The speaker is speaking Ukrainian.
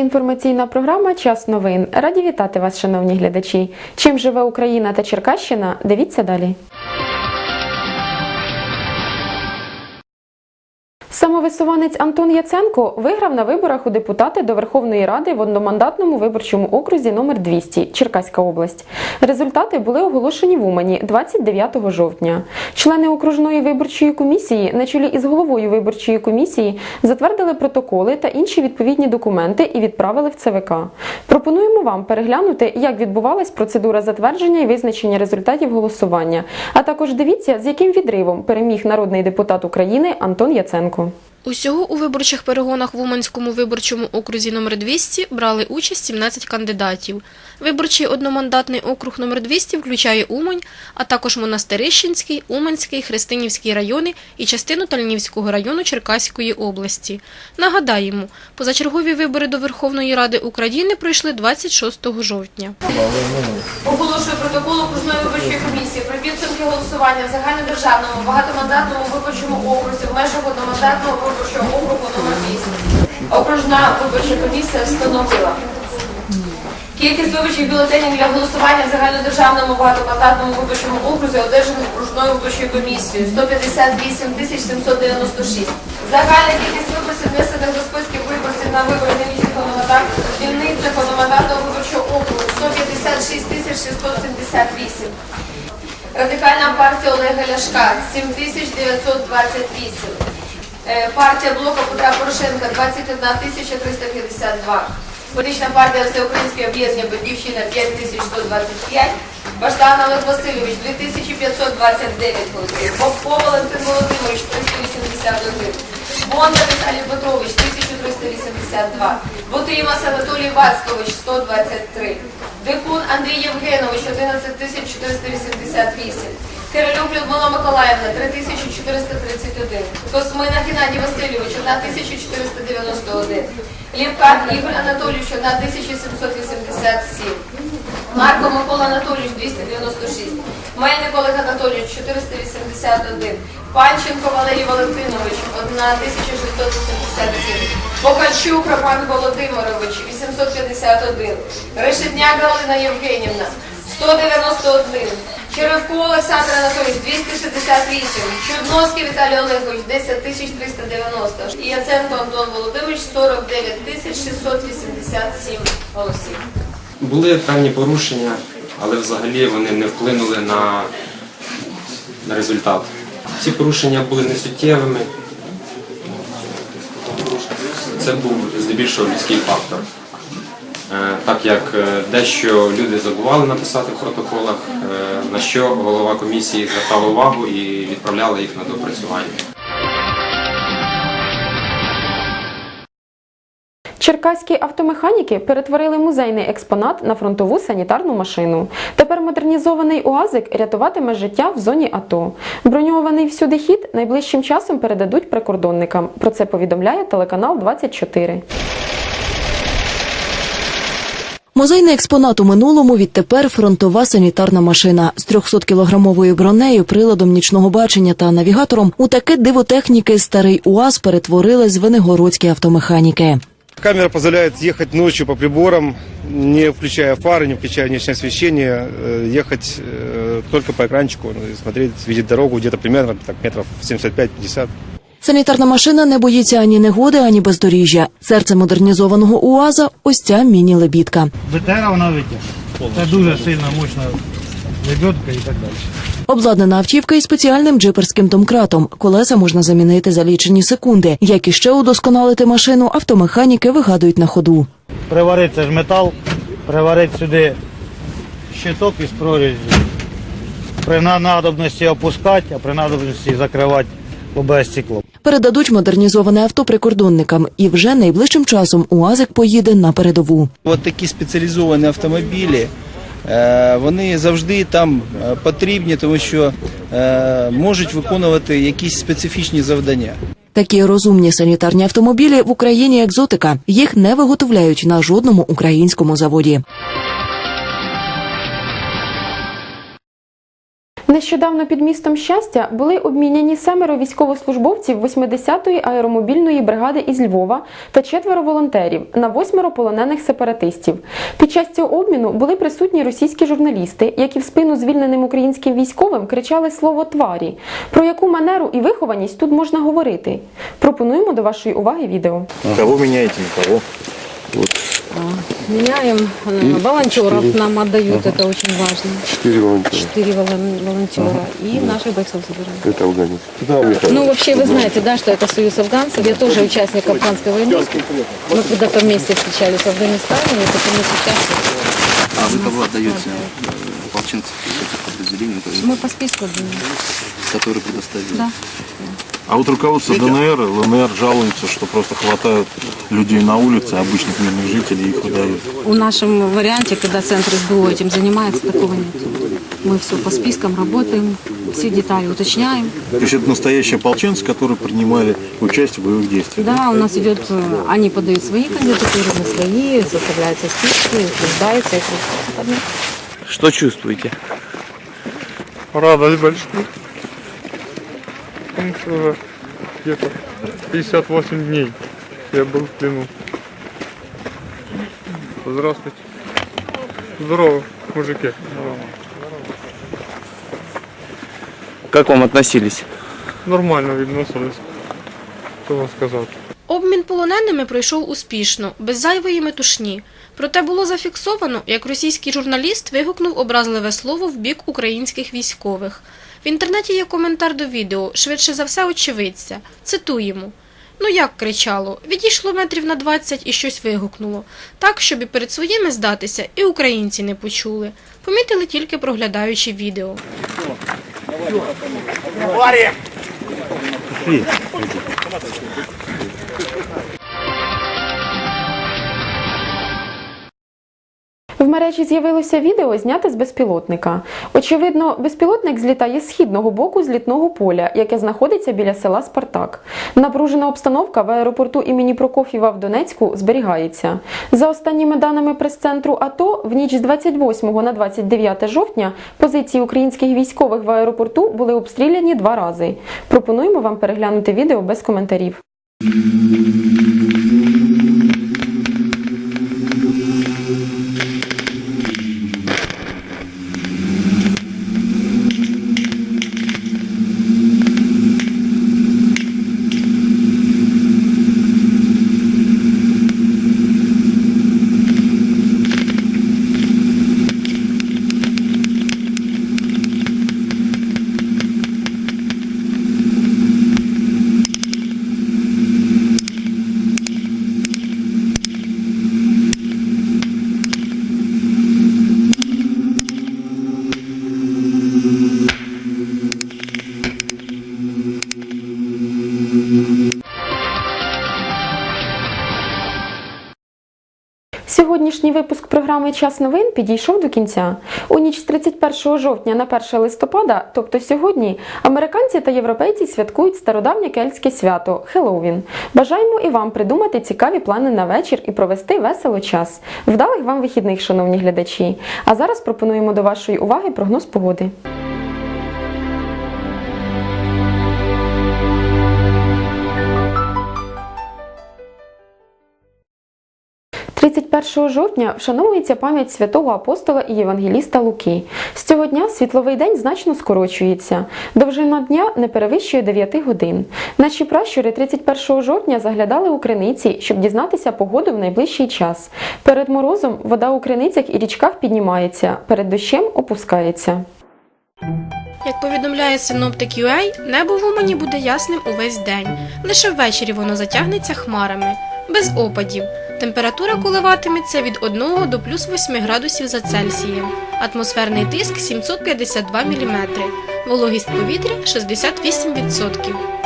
інформаційна програма Час новин. Раді вітати вас, шановні глядачі. Чим живе Україна та Черкащина? Дивіться далі. Самовисуванець Антон Яценко виграв на виборах у депутати до Верховної Ради в одномандатному виборчому окрузі номер 200 Черкаська область. Результати були оголошені в Умані 29 жовтня. Члени окружної виборчої комісії на чолі із головою виборчої комісії затвердили протоколи та інші відповідні документи і відправили в ЦВК. Пропонуємо вам переглянути, як відбувалась процедура затвердження і визначення результатів голосування. А також дивіться, з яким відривом переміг народний депутат України Антон Яценко року. Усього у виборчих перегонах в Уманському виборчому окрузі номер 200 брали участь 17 кандидатів. Виборчий одномандатний округ номер 200 включає Умань, а також Монастирищенський, Уманський, Христинівський райони і частину Тальнівського району Черкаської області. Нагадаємо, позачергові вибори до Верховної Ради України пройшли 26 жовтня. Оголошую протокол окружної виборчої комісії про підсумки голосування в загальнодержавному багатомандатному виборчому окрузі в межах одномандатного виборчого округу номер 8. Окружна виборча комісія встановила кількість виборчих бюлетенів для голосування в загальнодержавному багатомандатному виборчому окрузі одержаних окружною виборчою комісією 158 тисяч 796. Загальна кількість виборців внесених до списків виборців на вибори дільничих одномандатних дільницях одномандатного виборчого округу 156 тисяч 678. Радикальна партія Олега Ляшка 7928. Е, Партія блока Петра Порошенка 21 352. Політична партія Всеукраїнське об'єднання Батьківщина 5125. Баштан Олег Васильович 2529 голосів. Валентин Володимирович 381. Бондар Віталій Петрович 1382. Бутрімас Анатолій Вацькович 123. Дикун Андрій Євгенович 11488. Кирилюк Людмила Миколаївна 3431. Космина Геннадій Васильович 1491. Ліпкат Ігор Анатолійович 1787. Марко Микола Анатолійович 296. Мельник Олег Анатолійович 481. Панченко Валерій Валентинович 1687. Покальчук Роман Володимирович 851. Решетняк Галина Євгенівна 191. Черевко Олександр Анатолійович 268. Чудновський Віталій Олегович 10 390. І Яценко Антон Володимирович 49 687 голосів. Були певні порушення, але взагалі вони не вплинули на, на результат. Ці порушення були несуттєвими. Це був здебільшого людський фактор. Е, Так як е, дещо люди забували написати в протоколах, е, на що голова комісії звертала увагу і відправляла їх на допрацювання. Черкаські автомеханіки перетворили музейний експонат на фронтову санітарну машину. Тепер модернізований УАЗик рятуватиме життя в зоні АТО. Броньований всюди хід найближчим часом передадуть прикордонникам. Про це повідомляє телеканал 24. Музейний експонат у минулому відтепер фронтова санітарна машина з 300-кілограмовою бронею, приладом нічного бачення та навігатором. У таке диво техніки старий УАЗ перетворили звенигородські автомеханіки. Камера позволяет ехать ночью по приборам, не включая фары, не включая внешнее освещение, э, ехать э, только по экранчику ну, и смотреть, видеть дорогу где-то примерно так, метров 75-50. Санітарна машина не боїться ані негоди, ані бездоріжжя. Серце модернізованого УАЗа – ось ця міні-лебідка. БТР вона витягне. Це дуже сильна, мощна лебедка і так далі. Обладнана автівка із спеціальним джиперським домкратом. Колеса можна замінити за лічені секунди. Як іще удосконалити машину, автомеханіки вигадують на ходу. Приварити це ж метал, приварити сюди щиток із прорізю. При на- надобності опускати, а при надобності закривати стекло. Передадуть модернізоване авто прикордонникам, і вже найближчим часом УАЗик поїде на передову. От такі спеціалізовані автомобілі, е, вони завжди там е, потрібні, тому що е, можуть виконувати якісь специфічні завдання. Такі розумні санітарні автомобілі в Україні екзотика. Їх не виготовляють на жодному українському заводі. Нещодавно під містом щастя були обміняні семеро військовослужбовців 80-ї аеромобільної бригади із Львова та четверо волонтерів на восьмеро полонених сепаратистів. Під час цього обміну були присутні російські журналісти, які в спину звільненим українським військовим кричали слово тварі. Про яку манеру і вихованість тут можна говорити? Пропонуємо до вашої уваги відео. Кого меняете, никого. Меняем э, волонтеров, нам отдают, это очень важно. Четыре волонтера. Четыре волон- волонтера и наших бойцов забираем. Это афганец. Да, Михаил. Ну, вообще, вы знаете, да, что это союз афганцев. Я тоже участник афганской войны. Мы когда-то вместе встречались в Афганистане, и потом сейчас... А вы кого отдаете? э, Ополченцев подразделений, Мы по списку отдаем. которые предоставили? Да. А вот руководство ДНР, ЛНР жалуются, что просто хватают людей на улице, обычных мирных жителей, и их выдают. В нашем варианте, когда центр СБУ этим занимается, такого нет. Мы все по спискам работаем, все детали уточняем. То есть это настоящие ополченцы, которые принимали участие в боевых действиях. Да, у нас идет, э, они подают свои кандидатуры, мы свои, составляются списки, утверждаются и Что чувствуете? Радость большая. Потому что где-то 58 дней я был в плену. Здравствуйте. Здорово, мужики. Как вам относились? Нормально відносились. Що вам сказати? Обмін полоненими пройшов успішно, без зайвої метушні. Проте було зафіксовано, як російський журналіст вигукнув образливе слово в бік українських військових. В інтернеті є коментар до відео, швидше за все очевидця. Цитуємо. Ну як кричало, відійшло метрів на 20 і щось вигукнуло. Так, щоб і перед своїми здатися, і українці не почули. Помітили тільки проглядаючи відео. В мережі з'явилося відео, знято з безпілотника. Очевидно, безпілотник злітає з східного боку злітного поля, яке знаходиться біля села Спартак. Напружена обстановка в аеропорту імені Прокоф'єва в Донецьку зберігається. За останніми даними прес-центру АТО, в ніч з 28 на 29 жовтня позиції українських військових в аеропорту були обстріляні два рази. Пропонуємо вам переглянути відео без коментарів. Сьогоднішній випуск програми Час новин підійшов до кінця. У ніч з 31 жовтня на 1 листопада, тобто сьогодні, американці та європейці святкують стародавнє кельтське свято Хеллоуін. Бажаємо і вам придумати цікаві плани на вечір і провести весело час. Вдалих вам вихідних, шановні глядачі. А зараз пропонуємо до вашої уваги прогноз погоди. 31 жовтня вшановується пам'ять святого апостола і євангеліста Луки. З цього дня світловий день значно скорочується. Довжина дня не перевищує 9 годин. Наші пращури 31 жовтня заглядали у криниці, щоб дізнатися погоду в найближчий час. Перед морозом вода у криницях і річках піднімається, перед дощем опускається. Як повідомляє синоптик UA, небо в Умані буде ясним увесь день. Лише ввечері воно затягнеться хмарами, без опадів. Температура коливатиметься від 1 до плюс 8 градусів за Цельсієм. Атмосферний тиск 752 мм. Вологість повітря 68%.